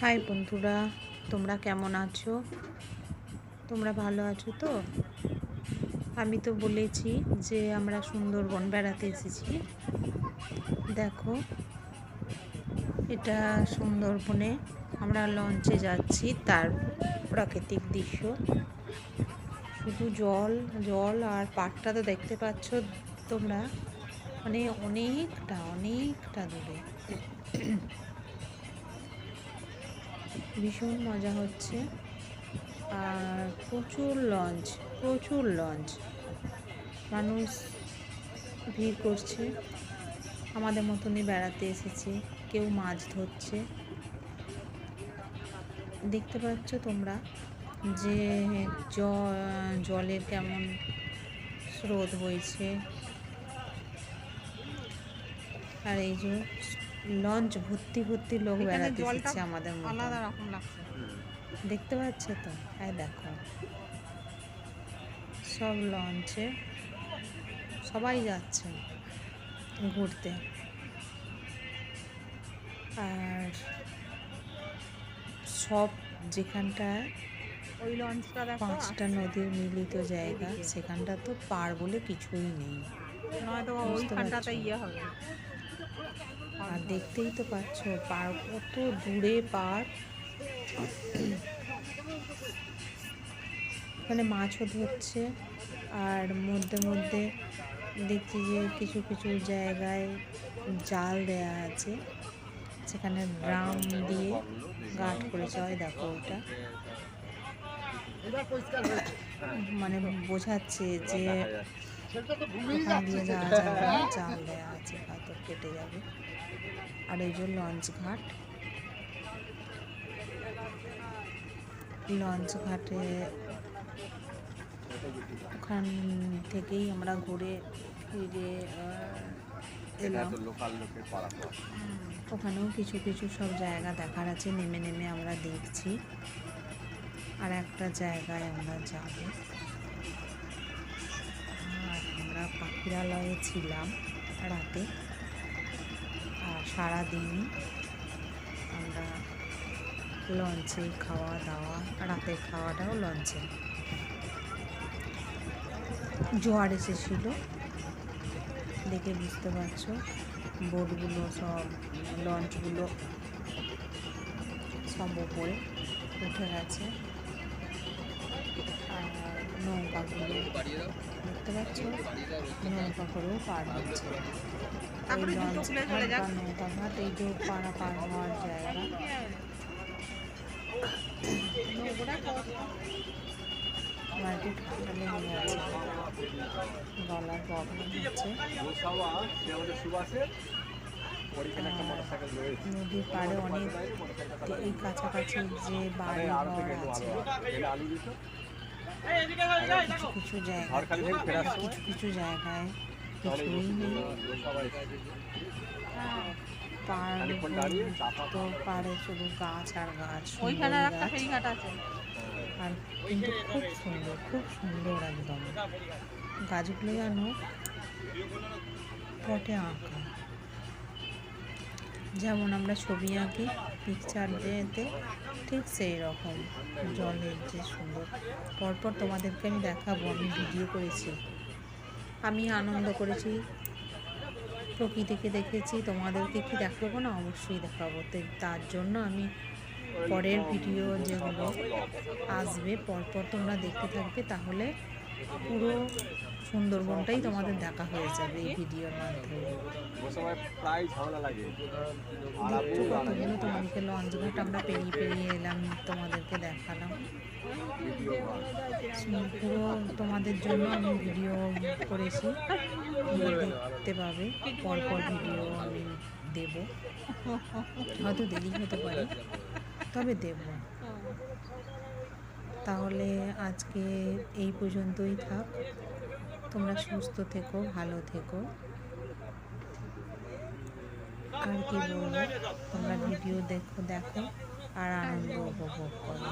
High বন্ধুরা, তোমরা কেমন আছো? তোমরা ভালো আছো তো? আমি তো বলেছি যে আমরা সুন্দরবন বেড়াতে এসেছি। দেখো, এটা সুন্দরবনে আমরা লঞ্চে যাচ্ছি, তার প্রাকৃতিক দৃশ্য। শুধু জল জল আর পাটটা তো দেখতে পাচ্ছ তোমরা। মানে অনেকটা অনেকটা দূরে। ভীষণ মজা হচ্ছে। আর প্রচুর লঞ্চ প্রচুর লঞ্চ। মানুষ ভিড় করছে। আমাদের মতনই বেড়াতে এসেছে। কেউ মাছ ধরছে। দেখতে পাচ্ছ তোমরা যে জলের কেমন স্রোত বইছে। আর এই যে লঞ্চ ভর্তি ভর্তি লোক বেড়াতে এসেছে আমাদের আলাদা রকম লাগছে। দেখতে পাচ্ছ তো? হ্যাঁ দেখো। সব লঞ্চে সবাই যাচ্ছে ঘুরতে। আর সব যেখানটায় ওই লঞ্চটা পাঁচটা নদীর মিলিত জায়গা সেখানটা তো পার বলে কিছুই নেই। নয়তো ওইখানটাতে ইয়ে হবে। আর দেখতেই তো পাচ্ছ পার, কত দূরে পার। এখানে মাছও ধরছে, আর মধ্যে মধ্যে দেখছি যে কিছু কিছু জায়গায় জাল দেয়া আছে, সেখানে ড্রাম দিয়ে গাঠ করেছে। হয় দেখো ওটা। মানে বোঝাচ্ছে যে ওখান দিয়ে যাওয়া যাবে জাল দেওয়া আছে হয়তো কেটে যাবে। আর এই যে লঞ্চ ঘাট। লঞ্চ ঘাটে ওখান থেকেই আমরা ঘুরে ফিরে এলাম ওখানেও কিছু কিছু সব জায়গা দেখার আছে নেমে নেমে আমরা দেখছি। আর একটা জায়গায় আমরা যাব। আর আমরা পাখিরালয়ে ছিলাম রাতে। সারাদিনই আমরা লঞ্চে খাওয়া দাওয়া রাতের খাওয়াটাও লঞ্চে জোয়ার এসেছিল। দেখে বুঝতে পারছ বোটগুলো সব লঞ্চগুলো সব ওপরে উঠে গেছে। নৌকাগুলো দেখতে পাচ্ছ? নৌকা করেও পার হচ্ছে। ওই তারপরে জুতো লঞ্চ খুলে ঘাট চলে যাক। বা নৌকা এই যে পাড়া পার হওয়ার জায়গা। গলার প্রবলেম হচ্ছে। নদীর পাড়ে অনেক এই কাছাকাছি যে বাড়ি ঘর আছে কিছু কিছু জায়গায় কিছু কিছু জায়গায় কিছুই নেই। পাড় তো পাড়ে শুধু গাছ আর গাছ ওইখানে আর একটা ফেরিঘাট আছে। আর কিন্তু খুব সুন্দর খুব সুন্দর একদম। গাছগুলো যেন পটে আঁকা। যেমন আমরা ছবি আঁকি পিকচার যেতে ঠিক সেই রকম জলের যে সুন্দর। পরপর তোমাদেরকে আমি দেখাবো, আমি ভিডিও করেছি। আমি আনন্দ করেছি, প্রকৃতিকে দেখেছি, তোমাদেরকে কি দেখাবো না? অবশ্যই দেখাবো। তো তার জন্য আমি পরের ভিডিও যেগুলো আসবে, পরপর তোমরা দেখতে থাকবে, তাহলে পুরো সুন্দরবনটাই তোমাদের দেখা হয়ে যাবে এই ভিডিওর মাধ্যমে। কতগুলো তোমাদেরকে লঞ্চ ঘাট আমরা পেরিয়ে পেরিয়ে এলাম, তোমাদেরকে দেখালাম। পুরো তোমাদের জন্য আমি ভিডিও করেছি দেখতে পাবে, পরপর ভিডিও আমি দেব। হয়তো দেরি হতে পারে, তবে দেব। তাহলে আজকে এই পর্যন্তই থাক। তোমরা সুস্থ থেকো, ভালো থেকো। আর কি বলব তোমরা ভিডিও দেখো দেখো, আর আনন্দ উপভোগ করো।